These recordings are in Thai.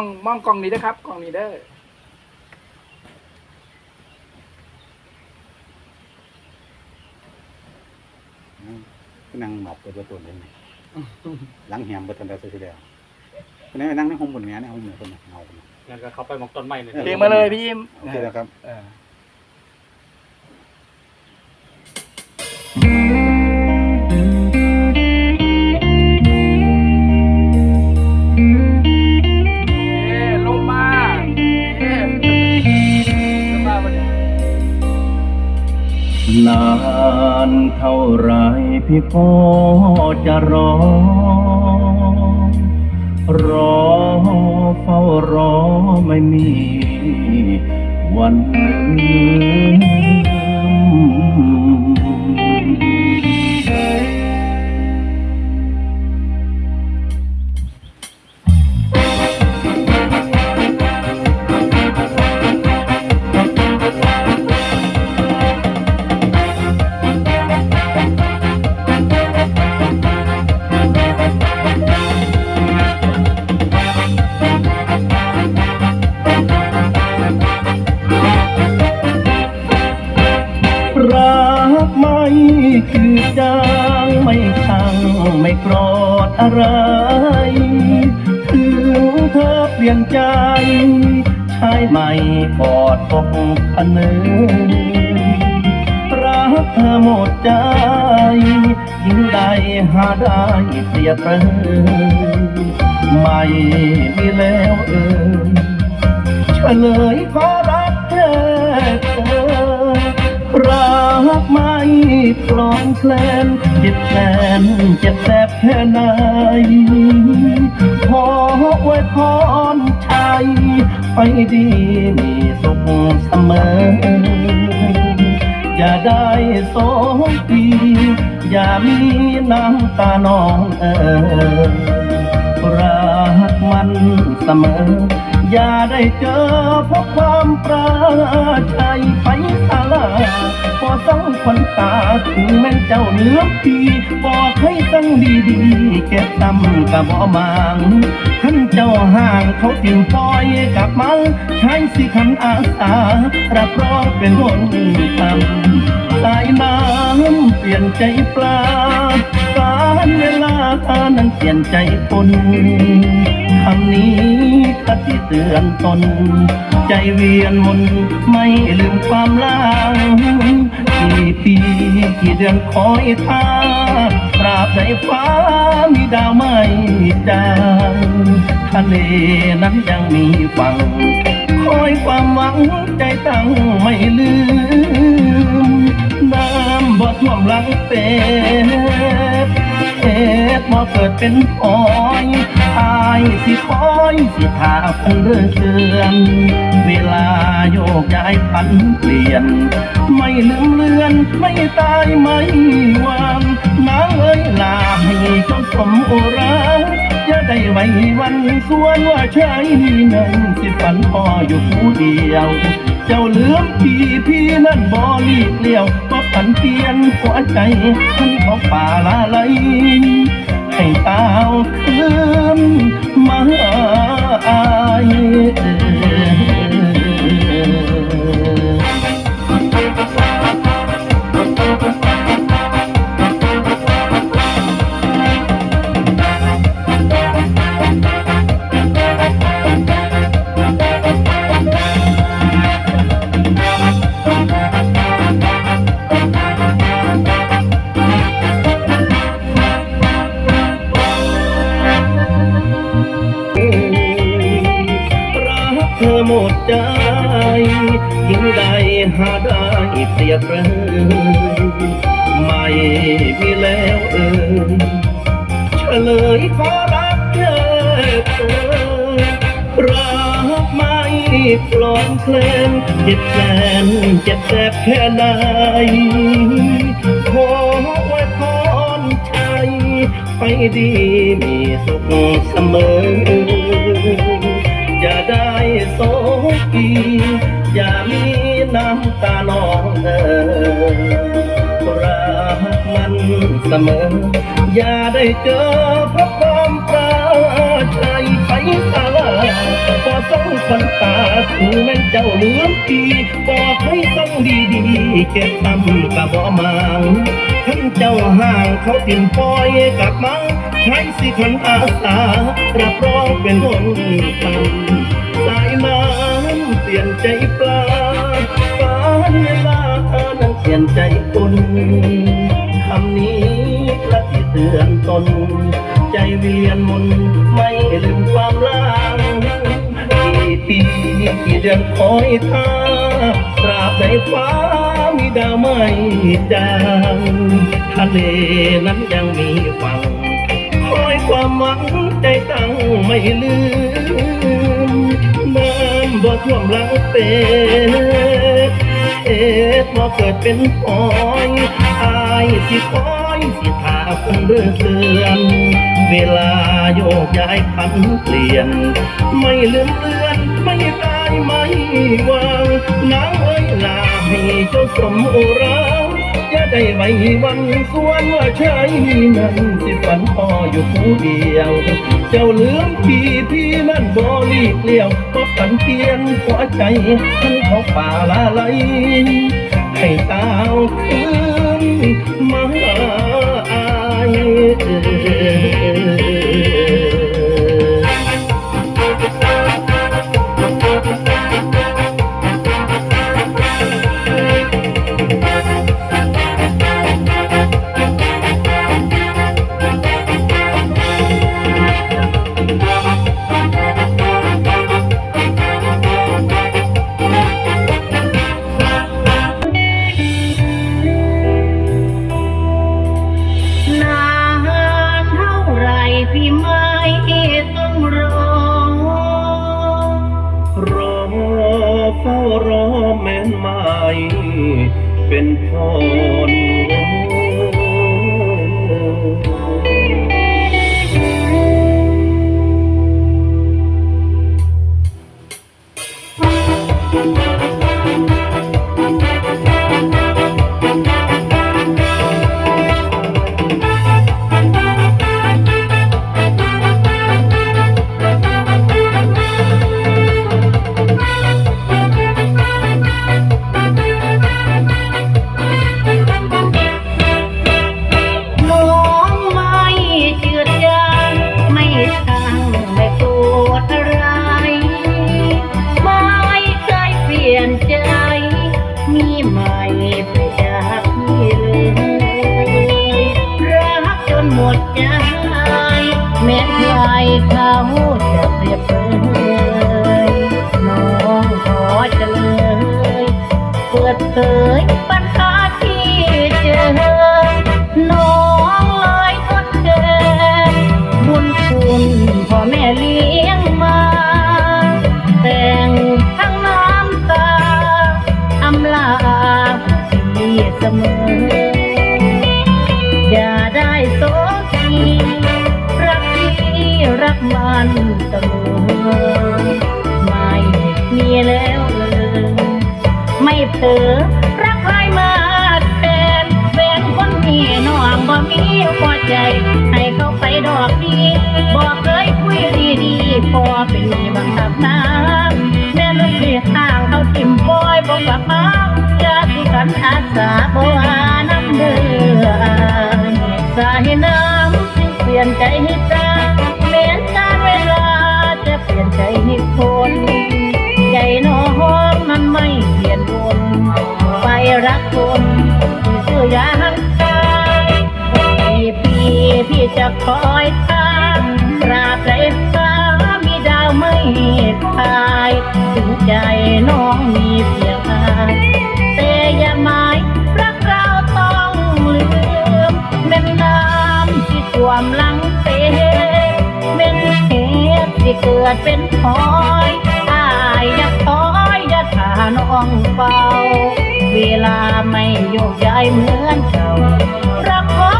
มองมองกล้องนี้นะครับกล้องนี้เด้อนั่งหมับตัวตัวเลยหลังแหมบนทันใดสุดที่แล้วคนนี้นั่งในห้องบนเนี้ยในห้องเหนือคนเงาคนงั้นก็เข้าไปมองต้นไม้เลยเพลงมาเลยพี่ยิ้ม โอเคแล้วครับ เออ นานเท่าไรพี่ก็จะรอ รอเฝ้ารอไม่มี วันลืม เปลี่ยนใจ ชายใหม่กอดอกพันเนรักเธอหมดใจยิ่งใดหาได้เสียเปรยไม่มีแล้วเอ่ยเฉลยขอรักเธอรักไม่คลอนแคลนเจ็บแสนเจ็บแสบแค่ไหน ไว้พรชัยไปดีมีสุขเสมอ อย่าได้โศกปีอย่ามีน้ำตานองเออรักมันเสมอ อย่าได้เจอพราะความปราชัยไปสาลา สังคนตาถึงแม่นเจ้าเนื้อพีบอกให้ตั้งดีๆเก็บตำกับบ่มังขันเจ้าห่างเขาติ่มปล่อยกลับมาใช้สิขันอาสารับรองเป็นคนตำสายน้ำเปลี่ยนใจปลาการเวลาทานั้นเปลี่ยนใจคนคำนี้คติเตือนตน ใจเวียนมนไม่ลืมความลัง ปีกี่เดือนคอยท่าตราบใดฟ้ามีดาวไม่จางทะเลนั้นยังมีฝั่งคอยความหวังใจตั้งไม่ลืม น้ำบ่ท่วมหลังเป็ดเอ็ดบ่เกิดเป็นพอย อายสิคอยสิทาคนเรื่อเชือนเวลาโยกย้ายพันเปลี่ยน ไม่ลืมเลือนไม่ตายไม่วางนางเอ้ยลาให้จนสมโอราอย่าได้ไว้วันสวนว่าใชายมีเงินสิฝันพออยู่ผู้เดียว เจ้าเลืมพี่พี่นั่นบ่ลีกเลี้ยวก็ผันเปลี่ยนหัวใจท่านของป่าลาไหล ให้ตาวคืนมาอาย หมดใจยิ่งใดหาได้เสียเปรยไม่มีแล้วเอ่ยเฉลยขอรักแค่เธอรักไม่ปลอนเคลนเจ็บแสนเจ็บแสบแค่ไหนขอไว้พรชัยไปดีมีสุขเสมอ กีอย่ามีน้ำตานองเออมันเสมอ อย่าได้เจอเพราะความปราชัยไปสาลาพอส่งคนตาถึงแม่นเจ้าเหลือมปีบอกให้ส่งดีๆเก็บทำกับบ่มังท่านเจ้าห่างเขาติ่นปล่อยกลับมาใช้สิขันอาสารับรองเป็นคนตันสายน้ำ เปลี่ยนใจปลาฟ้าเวลานั้นเปลี่ยนใจคนคำนี้กระที่เตือนตน ใจเวียนมนไม่ลืมความลางกี่ปีกี่เดือนคอยท่าตราบใดฟ้ามีดาวไม่จางทะเลนั้นยังมีฝั่งคอยความหวังใจตั้งไม่ลืม ท่วมหลังเป็ดเอ็ดบ่เกิดเป็นปอยอายสิปอยสิทาคนเรื่อเตือนเวลาโยกย้ายพันเปลี่ยน ไม่ลืมเลือนไม่ตายไม่วางนางเอ้ยลาให้เจ้าสมอุรา จะได้ไว้วันส่วนว่าชายนั้นสิฝันพออยู่ผู้เดียว เจ้าเหลือมพี่พี่นั่นบ่ลีกเลี่ยวก็ฝันเพียนหัวใจท่านเขาป่าละไหลให้ตาวคืนมาอาย เป็นพร ใจแม้ใครเขาจะเปรียบเปยน้องขอเฉลยเปิดเผยปัญหาที่เจอน้องเลยทดแทนบุญคุณพ่อแม่เลี้ยงมา แต่งทั้งน้ำตาอำลาพี่เสมอ อย่าได้โศ รักพี่รักมันเสมอไม่มีแล้วเลยไม่เผลอรักใครมาแทนแฟนคนนี้น้องบ่มีหัวใจ ให้เขาไปดอกดีบอกเคยคุยดีๆพอเป็นมีบังคับน้ำแม่ลูกเสียห่างเขาทิมบอยบอกกลับมาจะสิกันอาสาบ่ ลี่ยนใจให้ตาเปลี่ยนการเวลาจะเปลี่ยนใจให้คนใจน้องนั้นไม่เปลี่ยนวนไปรักคนที่ชื่อยางตายกี่ปีพี่จะคอยทางตราบใดฟ้ามีดาวไม่คลายถึงใจน้องมีเพียงอายแต่อย่าหมายรักเราต้องลืมแม่น้ำที่ท่วมลัง เกิดเป็นพอยอายอย่าถอยอย่าท่าน้องเฝ้า เวลาไม่โยกย้ายเหมือนเก่ารักของ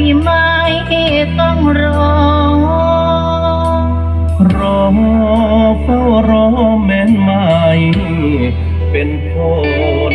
พี่ไม่ต้องรอ รอเฝ้ารอแม่นไม่เป็นพ่อ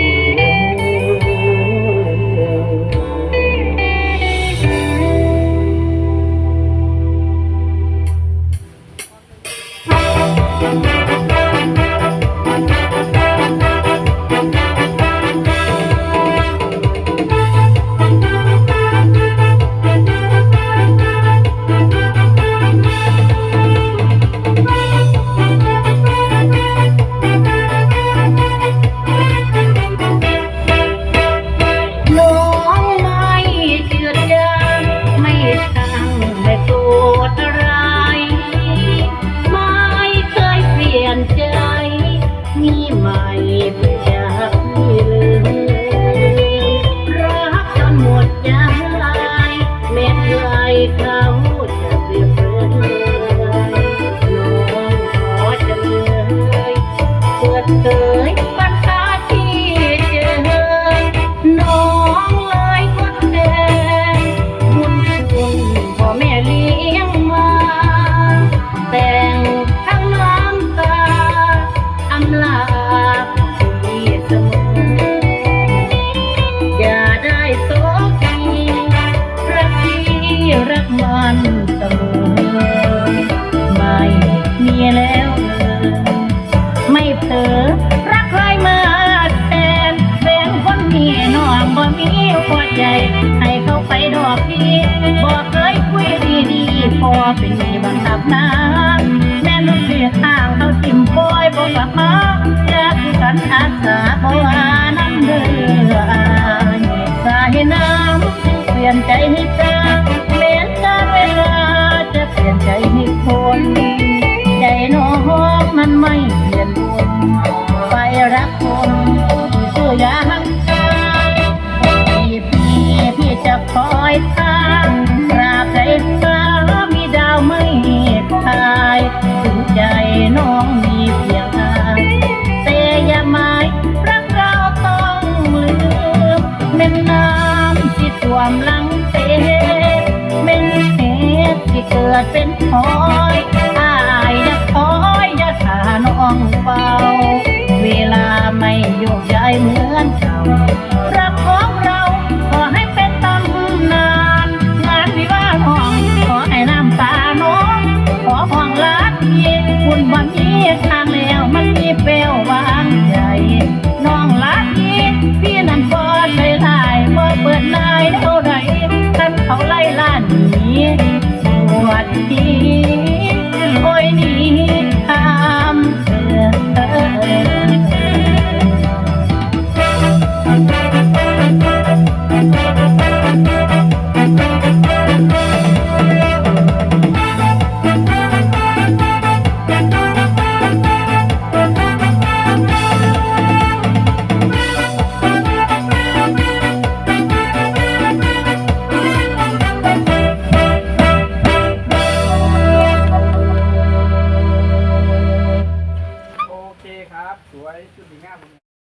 have now. ดเป็นพอยอายอย่าคอยอย่าทาน้องเบาเวลาไม่โยกย้ายเหมือนเก่า